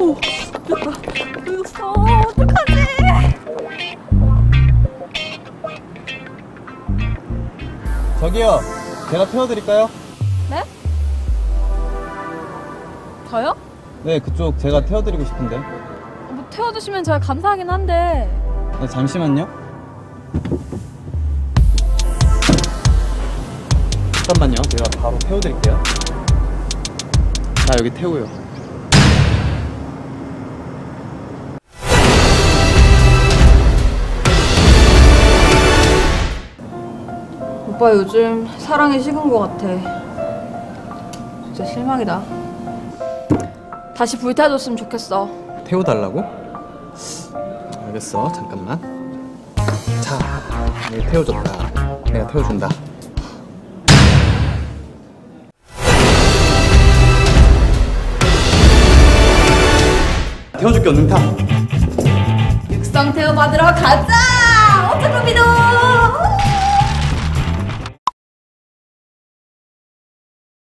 오, 됐다. 늦었어. 어떡하지? 저기요, 제가 태워드릴까요? 네? 저요? 네, 그쪽 제가 태워드리고 싶은데. 뭐 태워주시면 제가 감사하긴 한데 네, 잠시만요. 잠깐만요, 제가 바로 태워드릴게요. 자, 여기 태우요. 오빠 요즘 사랑이 식은 것 같아. 진짜 실망이다. 다시 불태워줬으면 좋겠어. 태워달라고? 알겠어, 잠깐만. 자, 여기 태워줬다. 내가 태워준다. 태워줄게, 얼른 타. 육성 태워 받으러 가자! 오토코비도!